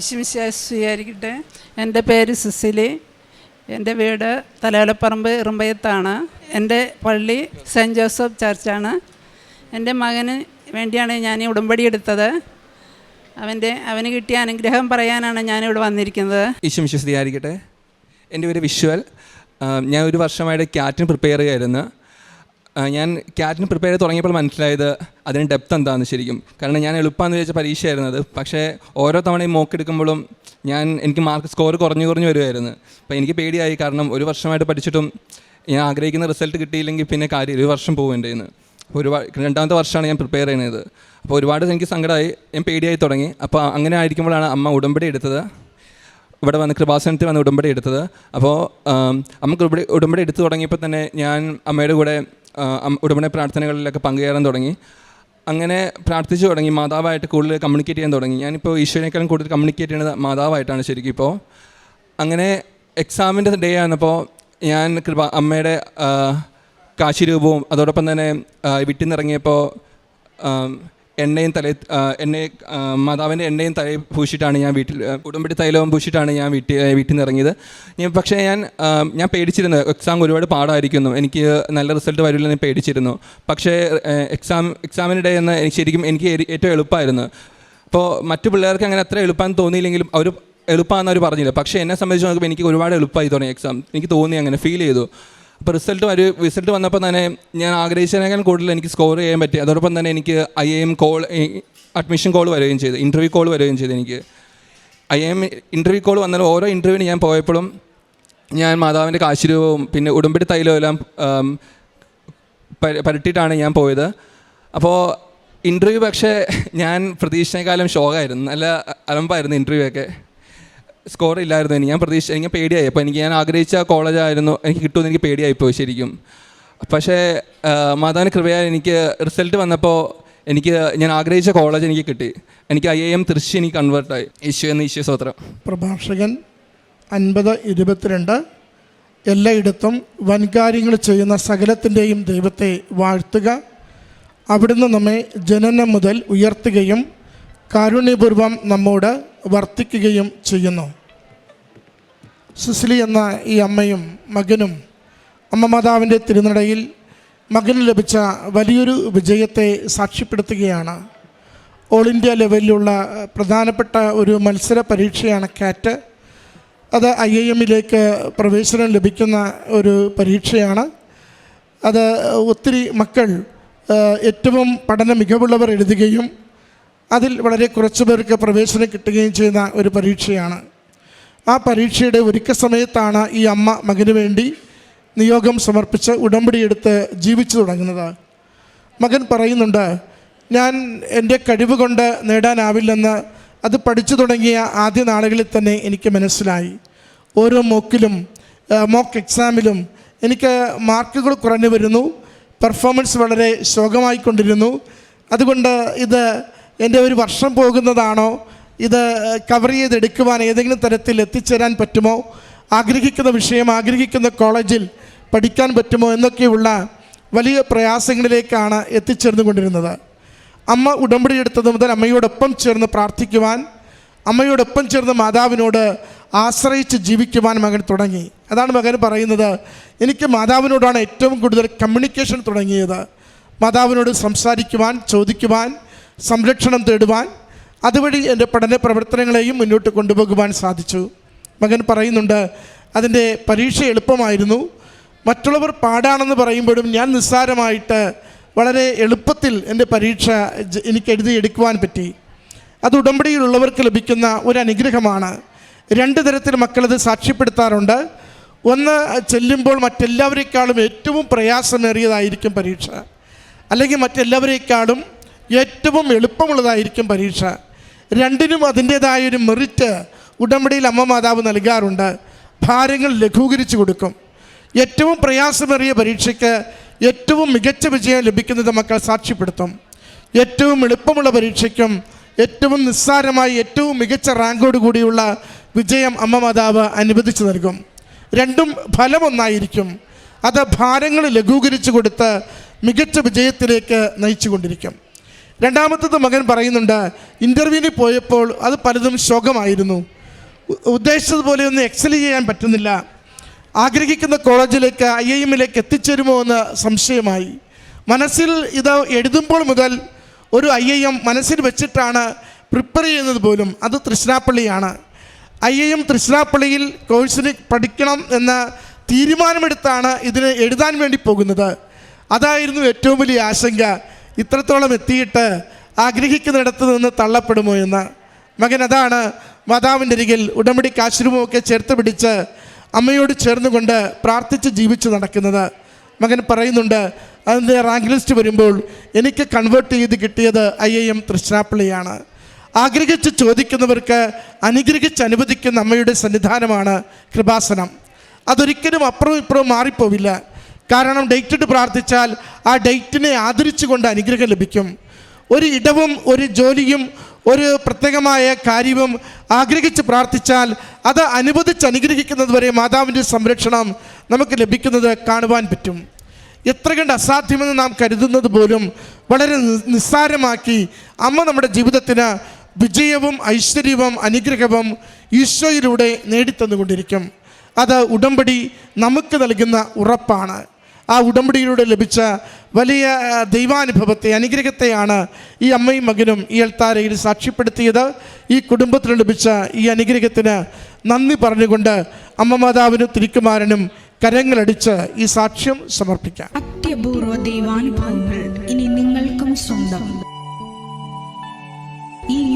സ്വീകരിക്കട്ടെ എന്റെ പേര് സുസിലി. എന്റെ വീട് തലയോലപ്പറമ്പ് ഇറുമ്പയത്താണ് എന്റെ പള്ളി സെന്റ് ജോസഫ് ചർച്ചാണ്. എന്റെ മകന് വേണ്ടിയാണ് ഞാൻ ഉടമ്പടി എടുത്തത്. അവന്റെ അവന് കിട്ടിയ അനുഗ്രഹം പറയാനാണ് ഞാനിവിടെ വന്നിരിക്കുന്നത്. ഈശോ വിശ്വസിയായിരിക്കട്ടെ എന്റെ പേര് വിഷ്വൽ. ഞാൻ ഒരു വർഷമായിട്ട് ക്യാറ്റിന് പ്രിപ്പയർ ചെയ്യായിരുന്നു. ഞാൻ ക്യാറ്റിന് പ്രിപ്പയർ ചെയ്ത് തുടങ്ങിയപ്പോൾ മനസ്സിലായത് അതിന് ഡെപ്ത് എന്താണെന്ന് ശരിക്കും. കാരണം ഞാൻ എളുപ്പമെന്ന് വിചാരിച്ച പരീക്ഷയായിരുന്നത് പക്ഷേ ഓരോ തവണയും മോക്ക് എടുക്കുമ്പോഴും ഞാൻ എനിക്ക് മാർക്ക് സ്കോർ കുറഞ്ഞു കുറഞ്ഞു വരുമായിരുന്നു അപ്പോൾ എനിക്ക് പേടിയായി. കാരണം ഒരു വർഷമായിട്ട് പഠിച്ചിട്ടും ഞാൻ ആഗ്രഹിക്കുന്ന റിസൾട്ട് കിട്ടിയില്ലെങ്കിൽ പിന്നെ കാര്യം ഒരു വർഷം പോകും എന്റെ നിന്ന് ഒരുപാട് രണ്ടാമത്തെ വർഷമാണ് ഞാൻ പ്രിപ്പയർ ചെയ്യുന്നത്. അപ്പോൾ ഒരുപാട് എനിക്ക് സങ്കടമായി. ഞാൻ പേടിയായി തുടങ്ങി. അപ്പോൾ അങ്ങനെ ആയിരിക്കുമ്പോഴാണ് അമ്മ ഉടമ്പടി എടുത്തത്. ഇവിടെ വന്ന് കൃപാസനത്തിൽ വന്ന് ഉടമ്പടി എടുത്തത്. അപ്പോൾ അമ്മ ഉടമ്പടി ഉടമ്പടി എടുത്തു തുടങ്ങിയപ്പോൾ തന്നെ ഞാൻ അമ്മയുടെ കൂടെ ഉടമ്പടി പ്രാർത്ഥനകളിലൊക്കെ പങ്കുചേരാൻ തുടങ്ങി. അങ്ങനെ പ്രാർത്ഥിച്ചു തുടങ്ങി മാതാവായിട്ട് കൂടുതൽ കമ്മ്യൂണിക്കേറ്റ് ചെയ്യാൻ തുടങ്ങി. ഞാനിപ്പോൾ ഈശ്വരനേക്കാളും കൂടുതൽ കമ്മ്യൂണിക്കേറ്റ് ചെയ്യുന്നത് മാതാവായിട്ടാണ് ശരിക്കും ഇപ്പോൾ അങ്ങനെ എക്സാമിന്റെ ഡേ ആയിരുന്നപ്പോൾ ഞാൻ കൃപ അമ്മയുടെ കാശിരൂപവും അതോടൊപ്പം തന്നെ ആ, എണ്ണയും തല എണ്ണ മാതാവിന്റെ എണ്ണയും തലയിൽ പൂശിയിട്ടാണ് ഞാൻ വീട്ടിൽ ഉടമ്പടി തൈലവും പൂശിയിട്ടാണ് ഞാൻ വീട്ടിൽ വീട്ടിൽ നിന്ന് ഇറങ്ങിയത്. ഞാൻ പക്ഷേ ഞാൻ ഞാൻ പേടിച്ചിരുന്നു. എക്സാം ഒരുപാട് പാടായിരിക്കുന്നു. എനിക്ക് നല്ല റിസൾട്ട് വരില്ല വരില്ലെന്ന് പേടിച്ചിരുന്നു. പക്ഷേ എക്സാം എക്സാമിനിടെ എന്ന് എനിക്ക് ശരിക്കും എനിക്ക് ഏറ്റവും എളുപ്പമായിരുന്നു. അപ്പോൾ മറ്റു പിള്ളേർക്ക് അങ്ങനെ അത്ര എളുപ്പമെന്ന് തോന്നിയില്ലെങ്കിലും അവർ എളുപ്പമാണെന്ന് അവർ പറഞ്ഞില്ല. പക്ഷേ എന്നെ സംബന്ധിച്ച് നോക്കുമ്പോൾ എനിക്ക് ഒരുപാട് എളുപ്പമായി തുടങ്ങി എക്സാം. എനിക്ക് തോന്നി അങ്ങനെ ഫീൽ ചെയ്തു. അപ്പോൾ റിസൾട്ട് ഒരു റിസൾട്ട് വന്നപ്പോൾ തന്നെ ഞാൻ ആഗ്രഹിച്ചതിനേക്കാൾ കൂടുതൽ എനിക്ക് സ്കോർ ചെയ്യാൻ പറ്റി. അതോടൊപ്പം തന്നെ എനിക്ക് I M call admission call വരികയും ചെയ്തു. ഇന്റർവ്യൂ കോൾ വരികയും ചെയ്തു എനിക്ക്. ഐ എം ഇന്റർവ്യൂ കോൾ വന്നാലും ഓരോ ഇന്റർവ്യൂവിന് ഞാൻ പോയപ്പോഴും ഞാൻ മാതാവിന്റെ കാശുരൂപവും പിന്നെ ഉടുമ്പടി തൈലവും എല്ലാം പരട്ടിയിട്ടാണ് ഞാൻ പോയത്. അപ്പോൾ ഇന്റർവ്യൂ പക്ഷേ ഞാൻ പ്രതീക്ഷിച്ചേക്കാളും ഷോക്കായിരുന്നു നല്ല അലമ്പായിരുന്നു ഇന്റർവ്യൂ ഒക്കെ. സ്കോർ ഇല്ലായിരുന്നു എനിക്ക് ഞാൻ പ്രതീക്ഷ എനിക്ക് പേടിയായി. അപ്പോൾ എനിക്ക് ഞാൻ ആഗ്രഹിച്ച കോളേജായിരുന്നു എനിക്ക് കിട്ടുമെന്ന് എനിക്ക് പേടിയായിപ്പോയി ശരിക്കും. പക്ഷേ മാതാവിന് കൃപയാൽ എനിക്ക് റിസൾട്ട് വന്നപ്പോൾ എനിക്ക് ഞാൻ ആഗ്രഹിച്ച കോളേജ് എനിക്ക് കിട്ടി. എനിക്ക് ഐ എ എം തൃശ്ശി എനിക്ക് കൺവേർട്ടായി ഈശോ എന്ന് ഈശോ സ്വത്രം പ്രഭാഷകൻ അൻപത് ഇരുപത്തിരണ്ട്. എല്ലായിടത്തും വൻകാര്യങ്ങൾ ചെയ്യുന്ന സകലത്തിന്റെയും ദൈവത്തെ വാഴ്ത്തുക. അവിടുന്ന് നമ്മെ ജനനം മുതൽ ഉയർത്തുകയും കാരുണ്യപൂർവം നമ്മോട് വർത്തിക്കുകയും ചെയ്യുന്നു. സുസിലി എന്ന ഈ അമ്മയും മകനും അമ്മ മാതാവിന്റെ തിരുനടയിൽ മകന് ലഭിച്ച വലിയൊരു വിജയത്തെ സാക്ഷ്യപ്പെടുത്തുകയാണ്. ഓൾ ഇന്ത്യ ലെവലിലുള്ള പ്രധാനപ്പെട്ട ഒരു മത്സര പരീക്ഷയാണ് കാറ്റ്. അത് ഐ ഐ എമ്മിലേക്ക് പ്രവേശനം ലഭിക്കുന്ന ഒരു പരീക്ഷയാണ്. അത് ഒത്തിരി മക്കൾ ഏറ്റവും പഠന മികവുള്ളവർ എഴുതുകയും അതിൽ വളരെ കുറച്ച് പേർക്ക് പ്രവേശനം കിട്ടുകയും ചെയ്യുന്ന ഒരു പരീക്ഷയാണ്. ആ പരീക്ഷയുടെ ഒരുക്ക സമയത്താണ് ഈ അമ്മ മകന് വേണ്ടി നിയോഗം സമർപ്പിച്ച് ഉടമ്പടിയെടുത്ത് ജീവിച്ചു തുടങ്ങുന്നത്. മകൻ പറയുന്നുണ്ട് ഞാൻ എന്റെ കഴിവ് കൊണ്ട് നേടാനാവില്ലെന്ന് അത് പഠിച്ചു തുടങ്ങിയ ആദ്യ നാളുകളിൽ തന്നെ എനിക്ക് മനസ്സിലായി. ഓരോ മോക്കിലും മോക്ക് എക്സാമിലും എനിക്ക് മാർക്കുകൾ കുറഞ്ഞു വരുന്നു പെർഫോമൻസ് വളരെ ശോകമായിക്കൊണ്ടിരുന്നു. അതുകൊണ്ട് ഇത് എന്റെ ഒരു വർഷം പോകുന്നതാണോ ഇത് കവർ ചെയ്തെടുക്കുവാൻ ഏതെങ്കിലും തരത്തിൽ എത്തിച്ചേരാൻ പറ്റുമോ? ആഗ്രഹിക്കുന്ന വിഷയം ആഗ്രഹിക്കുന്ന കോളേജിൽ പഠിക്കാൻ പറ്റുമോ എന്നൊക്കെയുള്ള വലിയ പ്രയാസങ്ങളിലേക്കാണ് എത്തിച്ചേർന്നുകൊണ്ടിരുന്നത്. അമ്മ ഉടമ്പടി എടുത്തത് മുതൽ അമ്മയോടൊപ്പം ചേർന്ന് പ്രാർത്ഥിക്കുവാൻ അമ്മയോടൊപ്പം ചേർന്ന് മാതാവിനോട് ആശ്രയിച്ച് ജീവിക്കുവാൻ മകൻ തുടങ്ങി. അതാണ് മകൻ പറയുന്നത് എനിക്ക് മാതാവിനോടാണ് ഏറ്റവും കൂടുതൽ കമ്മ്യൂണിക്കേഷൻ തുടങ്ങിയത്. മാതാവിനോട് സംസാരിക്കുവാൻ ചോദിക്കുവാൻ സംരക്ഷണം തേടുവാൻ അതുവഴി എന്റെ പഠന പ്രവർത്തനങ്ങളെയും മുന്നോട്ട് കൊണ്ടുപോകുവാൻ സാധിച്ചു. മകൻ പറയുന്നുണ്ട് അതിന്റെ പരീക്ഷ എളുപ്പമായിരുന്നു. മറ്റുള്ളവർ പാടാണെന്ന് പറയുമ്പോഴും ഞാൻ നിസ്സാരമായിട്ട് വളരെ എളുപ്പത്തിൽ എന്റെ പരീക്ഷ എനിക്ക് എഴുതി എഴുതിയെടുക്കുവാൻ പറ്റി. അത് ഉടമ്പടിയിലുള്ളവർക്ക് ലഭിക്കുന്ന ഒരു അനുഗ്രഹമാണ് രണ്ട് തരത്തിൽ മക്കളത് സാക്ഷ്യപ്പെടുത്താറുണ്ട്. ഒന്ന് ചെല്ലുമ്പോൾ മറ്റെല്ലാവരെക്കാളും ഏറ്റവും പ്രയാസമേറിയതായിരിക്കും പരീക്ഷ. അല്ലെങ്കിൽ മറ്റെല്ലാവരെക്കാളും ഏറ്റവും എളുപ്പമുള്ളതായിരിക്കും പരീക്ഷ. രണ്ടിനും അതിന്റേതായൊരു മെറിറ്റ് ഉടമ്പടിയിൽ അമ്മ മാതാവ് നൽകാറുണ്ട്. ഭാരങ്ങൾ ലഘൂകരിച്ചു കൊടുക്കും. ഏറ്റവും പ്രയാസമേറിയ പരീക്ഷയ്ക്ക് ഏറ്റവും മികച്ച വിജയം ലഭിക്കുന്നത് മക്കൾ സാക്ഷ്യപ്പെടുത്തും. ഏറ്റവും എളുപ്പമുള്ള പരീക്ഷയ്ക്കും ഏറ്റവും നിസ്സാരമായി ഏറ്റവും മികച്ച റാങ്കോട് കൂടിയുള്ള വിജയം അമ്മ മാതാവ് അനുവദിച്ചു നൽകും. രണ്ടും ഫലമൊന്നായിരിക്കും. അത് ഭാരങ്ങൾ ലഘൂകരിച്ചു കൊടുത്ത് മികച്ച വിജയത്തിലേക്ക് നയിച്ചു കൊണ്ടിരിക്കും രണ്ടാമത്തത് മകൻ പറയുന്നുണ്ട് ഇന്റർവ്യൂവിന് പോയപ്പോൾ അത് പലതും ശോകമായിരുന്നു. ഉദ്ദേശിച്ചതുപോലെ ഉദ്ദേശിച്ചതുപോലെയൊന്നും എക്സൽ ചെയ്യാൻ പറ്റുന്നില്ല. ആഗ്രഹിക്കുന്ന കോളേജിലേക്ക് ഐ ഐ എമ്മിലേക്ക് എത്തിച്ചേരുമോ എന്ന് സംശയമായി. മനസ്സിൽ ഇത് എഴുതുമ്പോൾ മുതൽ ഒരു ഐ ഐ എം മനസ്സിൽ വെച്ചിട്ടാണ് പ്രിപ്പയർ ചെയ്യുന്നത് പോലും. അത് തൃശ്ശിനാപ്പള്ളിയാണ്. ഐ ഐ എം തൃശ്ശിനാപ്പള്ളിയിൽ കോഴ്സിന് പഠിക്കണം എന്ന തീരുമാനമെടുത്താണ് ഇതിന് എഴുതാൻ വേണ്ടി പോകുന്നത്. അതായിരുന്നു ഏറ്റവും വലിയ ആശങ്ക. ഇത്രത്തോളം എത്തിയിട്ട് ആഗ്രഹിക്കുന്നിടത്ത് നിന്ന് തള്ളപ്പെടുമോ എന്ന്. മകൻ അതാണ് മാതാവിന്റെ അരികിൽ ഉടമ്പടി കാശുരുമൊക്കെ ചേർത്ത് പിടിച്ച് അമ്മയോട് ചേർന്നുകൊണ്ട് പ്രാർത്ഥിച്ച് ജീവിച്ചു നടക്കുന്നത്. മകൻ പറയുന്നുണ്ട് അതിന്റെ റാങ്ക് ലിസ്റ്റ് വരുമ്പോൾ എനിക്ക് കൺവേർട്ട് ചെയ്ത് കിട്ടിയത് ഐ ഐ എം തൃശ്ശിനാപ്പള്ളിയാണ് ആഗ്രഹിച്ച് ചോദിക്കുന്നവർക്ക് അനുഗ്രഹിച്ച് അനുവദിക്കുന്ന അമ്മയുടെ സന്നിധാനമാണ് കൃപാസനം. അതൊരിക്കലും അപ്പുറവും ഇപ്പുറവും മാറിപ്പോവില്ല. കാരണം ഡേറ്റ് ഇട്ട് പ്രാർത്ഥിച്ചാൽ ആ ഡേറ്റിനെ ആദരിച്ചുകൊണ്ട് അനുഗ്രഹം ലഭിക്കും. ഒരു ഇടവും ഒരു ജോലിയും ഒരു പ്രത്യേകമായ കാര്യവും ആഗ്രഹിച്ച് പ്രാർത്ഥിച്ചാൽ അത് അനുവദിച്ച് അനുഗ്രഹിക്കുന്നത് വരെ മാതാവിന്റെ സംരക്ഷണം നമുക്ക് ലഭിക്കുന്നത് കാണുവാൻ പറ്റും. എത്ര കണ്ട് അസാധ്യമെന്ന് നാം കരുതുന്നത് പോലും വളരെ നിസ്സാരമാക്കി അമ്മ നമ്മുടെ ജീവിതത്തിന് വിജയവും ഐശ്വര്യവും അനുഗ്രഹവും ഈശോയിലൂടെ നേടിത്തന്നുകൊണ്ടിരിക്കും. അത് ഉടമ്പടി നമുക്ക് നൽകുന്ന ഉറപ്പാണ്. ആ ഉടമ്പടിയിലൂടെ ലഭിച്ച വലിയ ദൈവാനുഭവത്തെ അനുഗ്രഹത്തെയാണ് ഈ അമ്മയും മകനും ഈ എൽത്താരയിൽ സാക്ഷ്യപ്പെടുത്തിയത്. ഈ കുടുംബത്തിന് ലഭിച്ച ഈ അനുഗ്രഹത്തിന് നന്ദി പറഞ്ഞുകൊണ്ട് അമ്മ മാതാവിനും തിരുക്കുമാരനും കരങ്ങളടിച്ച് ഈ സാക്ഷ്യം സമർപ്പിക്കാം. അത്യപൂർവ ദൈവാനുഭവങ്ങൾ ഇനി നിങ്ങൾക്കും സ്വന്തം. ഈ